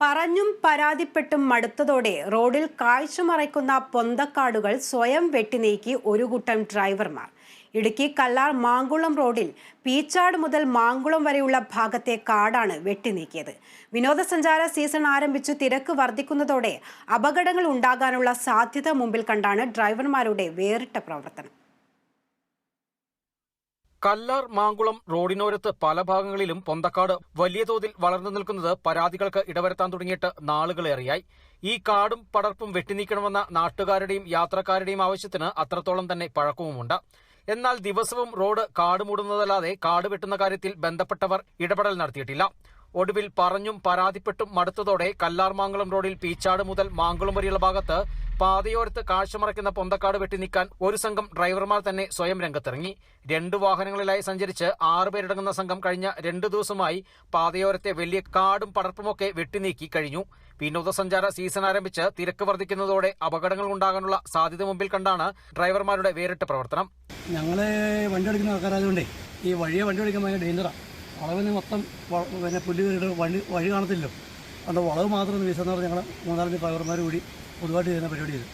പറഞ്ഞും പരാതിപ്പെട്ടും മടുത്തതോടെ റോഡിൽ കാഴ്ച മറയ്ക്കുന്ന പൊന്തക്കാടുകൾ സ്വയം വെട്ടിനീക്കി ഒരു കൂട്ടം ഡ്രൈവർമാർ. ഇടുക്കി കല്ലാർ മാങ്കുളം റോഡിൽ പീച്ചാട് മുതൽ മാങ്കുളം വരെയുള്ള ഭാഗത്തെ കാടാണ് വെട്ടിനീക്കിയത് വിനോദസഞ്ചാര സീസൺ ആരംഭിച്ചു തിരക്ക് വർദ്ധിക്കുന്നതോടെ അപകടങ്ങൾ ഉണ്ടാകാനുള്ള സാധ്യത മുമ്പിൽ കണ്ടാണ് ഡ്രൈവർമാരുടെ വേറിട്ട പ്രവർത്തനം. കല്ലാർ മാങ്കുളം റോഡിനോരത്ത് പല ഭാഗങ്ങളിലും പൊന്തക്കാട് വലിയ തോതിൽ വളർന്നു നിൽക്കുന്നത് പരാതികൾക്ക് ഇടവരുത്താൻ തുടങ്ങിയിട്ട് നാളുകളേറെയായി ഈ കാടും പടർപ്പും വെട്ടിനീക്കണമെന്ന നാട്ടുകാരുടെയും യാത്രക്കാരുടെയും ആവശ്യത്തിന് അത്രത്തോളം തന്നെ പഴക്കവുമുണ്ട്. എന്നാൽ ദിവസവും റോഡ് കാട് മൂടുന്നതല്ലാതെ കാട് വെട്ടുന്ന കാര്യത്തിൽ ബന്ധപ്പെട്ടവർ ഇടപെടൽ നടത്തിയിട്ടില്ല. ഒടുവിൽ പറഞ്ഞും പരാതിപ്പെട്ടും മടുത്തതോടെ കല്ലാർമാങ്കുളം റോഡിൽ പീച്ചാട് മുതൽ മാങ്കുളം വരെയുള്ള ഭാഗത്ത് പാതയോരത്ത് കാഴ്ചമറയ്ക്കുന്ന പൊന്തക്കാട് വെട്ടിനീക്കാൻ ഒരു സംഘം ഡ്രൈവർമാർ തന്നെ സ്വയം രംഗത്തിറങ്ങി. രണ്ട് വാഹനങ്ങളിലായി സഞ്ചരിച്ച് ആറുപേരടങ്ങുന്ന സംഘം കഴിഞ്ഞ രണ്ടു ദിവസമായി പാതയോരത്തെ വലിയ കാടും പടർപ്പുമൊക്കെ വെട്ടിനീക്കി കഴിഞ്ഞു. വിനോദസഞ്ചാര സീസൺ ആരംഭിച്ച് തിരക്ക് വർദ്ധിക്കുന്നതോടെ അപകടങ്ങൾ ഉണ്ടാകാനുള്ള സാധ്യത മുമ്പിൽ കണ്ടാണ് ഡ്രൈവർമാരുടെ വേറിട്ട പ്രവർത്തനം. ഞങ്ങളെ വണ്ടി എടുക്കുന്ന ആൾക്കാരായതുകൊണ്ടേ ഈ വഴിയെ വണ്ടി എടുക്കാൻ ഭയങ്കര ഡേഞ്ചറാണ് വളവിന് മൊത്തം പിന്നെ പുല്ല് കയറിയിട്ട് വഴി വഴി കാണത്തില്ലല്ലോ. അതുകൊണ്ട് വളവ് മാത്രം ഒന്ന് വീശാന്ന് പറഞ്ഞ് ഞങ്ങൾ മൂന്നാലഞ്ച് ഡ്രൈവർമാർ കൂടി പൊതുവായിട്ട് ചെയ്യുന്ന പരിപാടി ചെയ്തു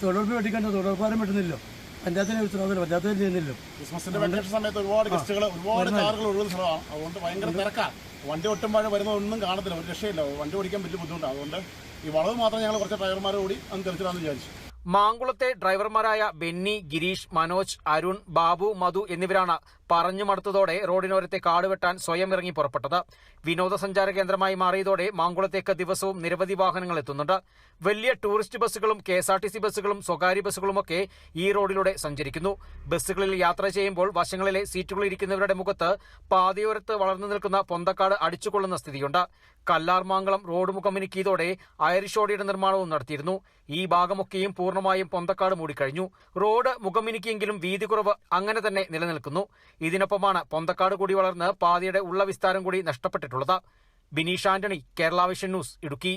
തൊഴിലുറപ്പ് വെട്ടിക്കണ്ട തൊഴിലുറപ്പാരും വെട്ടുന്നില്ലോ പഞ്ചായത്തിനെ ഉത്തരവാദില്ല പഞ്ചായത്തിൽ ചെയ്യുന്നില്ലോ ക്രിസ്മസിന്റെ വെക്കേഷൻ സമയത്ത് ഒരുപാട് ഗസ്റ്റുകൾ ഒരുപാട് കാറുകൾ ഒഴുകുന്ന സ്ഥലമാണ്. അതുകൊണ്ട് ഭയങ്കര തിരക്കാണ് വണ്ടി ഒട്ടുമ്പോൾ വരുന്നതൊന്നും കാണത്തില്ല ഒരു രക്ഷയില്ല. വണ്ടി ഓടിക്കാൻ വലിയ ബുദ്ധിമുട്ടാണ് അതുകൊണ്ട് ഈ വളവ് മാത്രം ഞങ്ങൾ കുറച്ച് ഡ്രൈവർമാർ കൂടി അന്ന് തെളിച്ചിടാന്ന് വിചാരിച്ചു. മാങ്കുളത്തെ ഡ്രൈവർമാരായ ബെന്നി ഗിരീഷ് മനോജ് അരുൺ ബാബു മധു എന്നിവരാണ് പറഞ്ഞു മടുത്തതോടെ റോഡിനോരത്തെ കാടുവെട്ടാൻ സ്വയം ഇറങ്ങി പുറപ്പെട്ടത്. വിനോദസഞ്ചാര കേന്ദ്രമായി മാറിയതോടെ മാങ്കുളത്തേക്ക് ദിവസവും നിരവധി വാഹനങ്ങൾ എത്തുന്നുണ്ട്. വലിയ ടൂറിസ്റ്റ് ബസ്സുകളും K S R T C ബസ്സുകളും സ്വകാര്യ ബസ്സുകളുമൊക്കെ ഈ റോഡിലൂടെ സഞ്ചരിക്കുന്നു. ബസ്സുകളിൽ യാത്ര ചെയ്യുമ്പോൾ വശങ്ങളിലെ സീറ്റുകളിൽ ഇരിക്കുന്നവരുടെ മുഖത്ത് പാതയോരത്ത് വളർന്നു നിൽക്കുന്ന പൊന്തക്കാട് അടിച്ചുകൊള്ളുന്ന സ്ഥിതിയുണ്ട്. കല്ലാർമാങ്കളം റോഡ് മുഖമിനുക്കിയതോടെ ഐറിഷോടിയുടെ നിർമ്മാണവും നടത്തിയിരുന്നു. ഈ ഭാഗമൊക്കെയും പൂർണമായും പൊന്തക്കാട് മൂടിക്കഴിഞ്ഞു. റോഡ് മുഖമിനുക്കിയെങ്കിലും വീതി കുറവ് അങ്ങനെ തന്നെ നിലനിൽക്കുന്നു. ഇതിനൊപ്പമാണ് പൊന്തക്കാട് കൂടി വളർന്ന് പാതയുടെ ഉള്ള വിസ്താരം കൂടി നഷ്ടപ്പെട്ടിട്ടുള്ളത്. Bineesh Antony Kerala vision news Idukki.